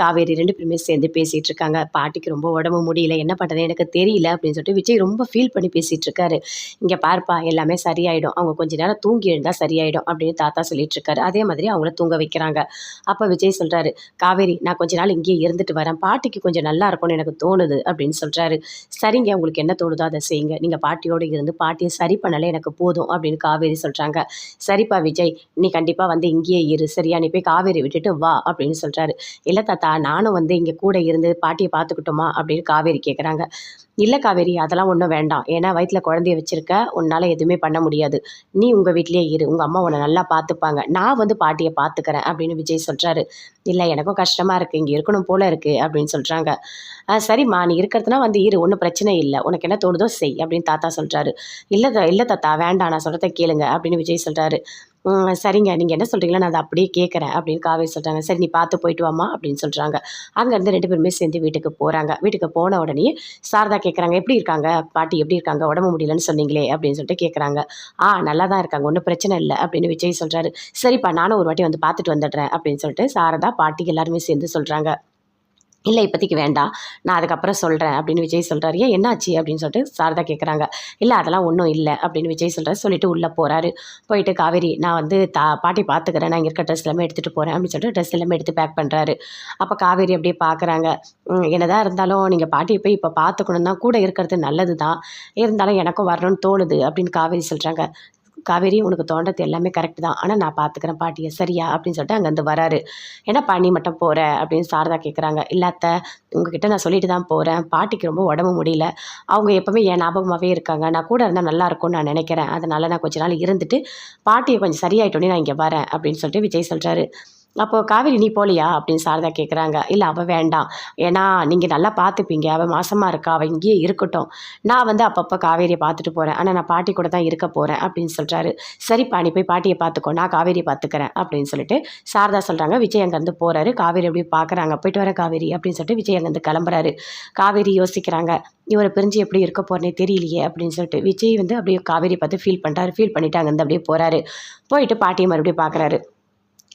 காவேரி ரெண்டு பேருமே சேர்ந்து பேசிகிட்டு இருக்காங்க பாட்டிக்கு ரொம்ப உடம்பு முடியல என்ன பண்ணுறது எனக்கு தெரியல அப்படின்னு சொல்லிட்டு விஜய் ரொம்ப ஃபீல் பண்ணி பேசிகிட்டு இருக்காரு இங்கே பார்ப்பா எல்லாமே சரியாயிடும். அவங்க கொஞ்ச நேரம் தூங்கி எழுந்தால் சரியாயிடும் அப்படின்னு தாத்தா சொல்லிட்டு இருக்காரு அதே மாதிரி அவங்கள தூங்க வைக்கிறாங்க. அப்போ விஜய் சொல்கிறாரு காவேரி நான் கொஞ்ச நாள் இங்கேயே இருந்துட்டு வரேன். பாட்டிக்கு கொஞ்சம் நல்லா இருக்கும்னு எனக்கு தோணுது அப்படின்னு சொல்கிறாரு சரிங்க உங்களுக்கு என்ன தோணுதோ அதை செய்யுங்க. நீங்கள் பாட்டியோடு இருந்து பாட்டியை சரி பண்ணலை எனக்கு போதும் அப்படின்னு காவேரி சொல்கிறாங்க சரிப்பா விஜய் நீ கண்டிப்பாக வந்து இங்கேயே இரு. சரியா நீ போய் காவேரி விட்டுட்டு வா அப்படின்னு சொல்கிறாரு இல்லை தாத்தா நானும் வந்து இங்கே கூட இருந்து பாட்டியை பார்த்துக்கிட்டோமா அப்படின்னு காவேரி கேட்குறாங்க இல்லை காவேரி அதெல்லாம் ஒன்றும் வேண்டாம். ஏன்னா வயிற்றில் குழந்தைய வச்சுருக்க உன்னால் எதுவுமே பண்ண முடியாது. நீ உங்கள் வீட்லேயே இரு. உங்கள் அம்மா உன்னை நல்லா பார்த்துப்பாங்க நான் வந்து பாட்டியை பார்த்துக்கிறேன் அப்படின்னு விஜய் சொல்கிறாரு இல்லை எனக்கும் கஷ்டமாக இருக்குது இங்கே இருக்கணும் போல் இருக்குது அப்படின்னு சொல்கிறாங்க சரிம்மா நீ இருக்கிறதுனா வந்து இரு. ஒன்றும் பிரச்சனை இல்லை. உனக்கு என்ன தோணுதோ செய் அப்படின்னு தாத்தா சொல்கிறாரு இல்லை தா இல்லை தாத்தா வேண்டாம். நான் சொல்கிறத கேளுங்க அப்படின்னு விஜய் சொல்கிறாரு சரிங்க. நீங்கள் என்ன சொல்கிறீங்களோ நான் அதை அப்படியே கேட்குறேன் அப்படின்னு காவேரி சொல்கிறாங்க சரி நீ பார்த்து போயிட்டு வாமா அப்படின்னு சொல்கிறாங்க அங்கேருந்து ரெண்டு பேருமே சேர்ந்து வீட்டுக்கு போகிறாங்க வீட்டுக்கு போன உடனே சாரதா கேட்குறாங்க எப்படி இருக்காங்க? பாட்டி எப்படி இருக்காங்க? உடம்பு முடியலன்னு சொன்னீங்களே? அப்படின்னு சொல்லிட்டு கேட்குறாங்க. ஆ நல்லா தான் இருக்காங்க. ஒன்றும் பிரச்சனை இல்லை. அப்படின்னு விஜய் சொல்கிறாரு சரிப்பா நானும் ஒரு வாட்டி வந்து பார்த்துட்டு வந்துடுறேன். அப்படின்னு சொல்லிட்டு சாரதா பாட்டி எல்லாருமே சேர்ந்து சொல்கிறாங்க இல்லை இப்போதைக்கு வேண்டாம். நான் அதுக்கப்புறம் சொல்கிறேன் அப்படின்னு விஜய் சொல்கிறாரு ஏன் என்னாச்சு? அப்படின்னு சொல்லிட்டு சாரதா கேட்குறாங்க இல்லை அதெல்லாம் ஒன்றும் இல்லை அப்படின்னு விஜய் சொல்கிறாரு சொல்லிட்டு உள்ளே போகிறாரு போயிட்டு காவேரி நான் வந்து தா பாட்டி பார்த்துக்கிறேன். நான் இங்கே இருக்க ட்ரெஸ் எல்லாமே எடுத்துகிட்டு போகிறேன் அப்படின்னு சொல்லிட்டு ட்ரெஸ் எல்லாமே எடுத்து பேக் பண்ணுறாரு அப்போ காவேரி அப்படியே பார்க்குறாங்க என்னதான் இருந்தாலும் நீங்கள் பாட்டியை போய் இப்போ பார்த்துக்கணும் தான் கூட இருக்கிறது நல்லது தான் இருந்தாலும் எனக்கும் வரணும்னு தோணுது அப்படின்னு காவேரி சொல்கிறாங்க காவேரி உனக்கு தோண்டது எல்லாமே கரெக்ட் தான். ஆனால் நான் பார்த்துக்கிறேன் பாட்டியை சரியா? அப்படின்னு சொல்லிட்டு அங்கேருந்து வராரு. ஏன்னா பாணி மட்டும் போகிற அப்படின்னு சாரதா கேட்குறாங்க இல்லாத்த உங்ககிட்ட நான் சொல்லிட்டு தான் போகிறேன் பாட்டிக்கு ரொம்ப உடம்பு முடியல. அவங்க எப்போவுமே என் ஞாபகமாகவே இருக்காங்க. நான் கூட இருந்தால் நல்லா இருக்கும்னு நான் நினைக்கிறேன். அதனால் நான் கொஞ்ச நாள் இருந்துட்டு பாட்டியை கொஞ்சம் சரியாயிட்டோன்னே நான் இங்கே வரேன் அப்படின்னு சொல்லிட்டு விஜய் சொல்கிறாரு அப்போது காவேரி நீ போகலையா அப்படின்னு சாரதா கேட்குறாங்க இல்லை அவள் வேண்டாம். ஏன்னா நீங்கள் நல்லா பார்த்துப்பீங்க அவள் மாசமாக இருக்கா. அவள் இங்கேயே இருக்கட்டும். நான் வந்து அப்பப்போ காவேரியை பார்த்துட்டு போகிறேன் ஆனால் நான் பாட்டி கூட தான் இருக்க போகிறேன் அப்படின்னு சொல்கிறாரு சரிப்பா நீ போய் பாட்டியை பார்த்துக்கோ நான் காவேரியை பார்த்துக்கிறேன் அப்படின்னு சொல்லிட்டு சாரதா சொல்கிறாங்க விஜய் அங்கேருந்து போகிறாரு காவேரி அப்படி பார்க்குறாங்க போயிட்டு வர காவேரி அப்படின்னு சொல்லிட்டு விஜய் அங்கேருந்து கிளம்புறாரு. காவேரி யோசிக்கிறாங்க. இவரை பிரிஞ்சு எப்படி இருக்க போகிறனே தெரியலையே அப்படின்னு சொல்லிட்டு விஜய் வந்து அப்படியே காவேரி பார்த்து ஃபீல் பண்ணுறாரு ஃபீல் பண்ணிவிட்டு அங்கேருந்து அப்படியே போகிறாரு போயிட்டு பாட்டியை மறுபடியும் பார்க்குறாரு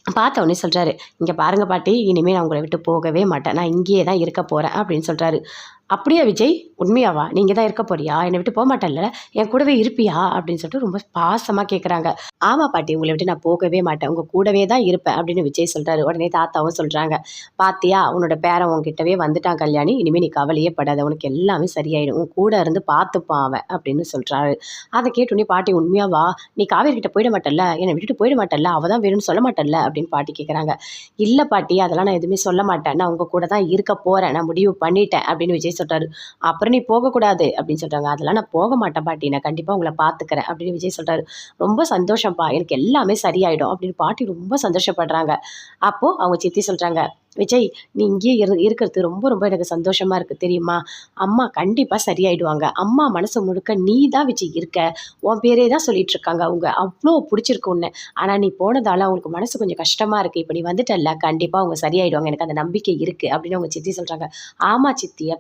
பார்த்த உடனே சொல்கிறாரு இங்கே பாருங்கள் பாட்டி இனிமேல் நான் உங்களை விட்டு போகவே மாட்டேன். நான் இங்கேயே தான் இருக்க போகிறேன் அப்படின்னு சொல்கிறாரு அப்படியா விஜய்? உண்மையாவா? நீங்கள் தான் இருக்க போறியா? என்னை விட்டு போக மாட்டேன்ல? என் கூடவே இருப்பியா? அப்படின்னு சொல்லிட்டு ரொம்ப பாசமாக கேட்குறாங்க ஆமாம் பாட்டி உங்களை விட்டு நான் போகவே மாட்டேன். உங்கள் கூடவே தான் இருப்பேன் அப்படின்னு விஜய் சொல்கிறாரு உடனே தாத்தாவும் சொல்கிறாங்க பாத்தியா உன்னோட பேரன் உங்ககிட்டவே வந்துட்டான் கல்யாணி. இனிமேல் நீ கவலையே படாத. உனக்கு எல்லாமே சரியாயிடும். உன் கூட இருந்து பார்த்துப்பான் அவன் அப்படின்னு சொல்கிறாரு அதை கேட்டுனே பாட்டி உண்மையாவா? நீ காவேரிக்கிட்ட போயிட மாட்டல்ல என்னை விட்டுட்டு போயிட மாட்டல்ல அவள் தான் வேணும்னு சொல்ல மாட்டல்ல அப்படின்னு பாட்டி கேட்குறாங்க இல்லை பாட்டி அதெல்லாம் நான் எதுவுமே சொல்ல மாட்டேன். நான் உங்கள் கூட தான் இருக்க போகிறேன் நான் முடிவு பண்ணிட்டேன் அப்படின்னு விஜய் சொல்கிறாரு அப்புறம் நீ போகக்கூடாது அப்படின்னு சொல்கிறாங்க அதெல்லாம் நான் போக மாட்டேன் பாட்டி. நான் கண்டிப்பாக உங்களை பார்த்துக்கிறேன் அப்படின்னு விஜய் சொல்கிறாரு ரொம்ப சந்தோஷம்ப்பா. எனக்கு எல்லாமே சரியாயிடும் அப்படின்னு பாட்டி ரொம்ப சந்தோஷப்படுறாங்க. அப்போது அவங்க சித்தி சொல்கிறாங்க விஜய் நீ இங்கேயே இரு இருக்கிறது ரொம்ப ரொம்ப எனக்கு சந்தோஷமாக இருக்குது தெரியுமா? அம்மா கண்டிப்பாக சரியாயிடுவாங்க. அம்மா மனசு முழுக்க நீ தான் விஜய் இருக்க. உன் பேரே தான் சொல்லிட்டு இருக்காங்க அவங்க. அவ்வளோ பிடிச்சிருக்கு ஒன்று ஆனால் நீ போனதால் அவங்களுக்கு மனசு கொஞ்சம் கஷ்டமாக இருக்குது இப்போ நீ வந்துட்டல்ல. கண்டிப்பாக அவங்க சரியாயிடுவாங்க. எனக்கு அந்த நம்பிக்கை இருக்குது அப்படின்னு அவங்க சித்தி சொல்கிறாங்க ஆமாம் சித்தி. அப்படி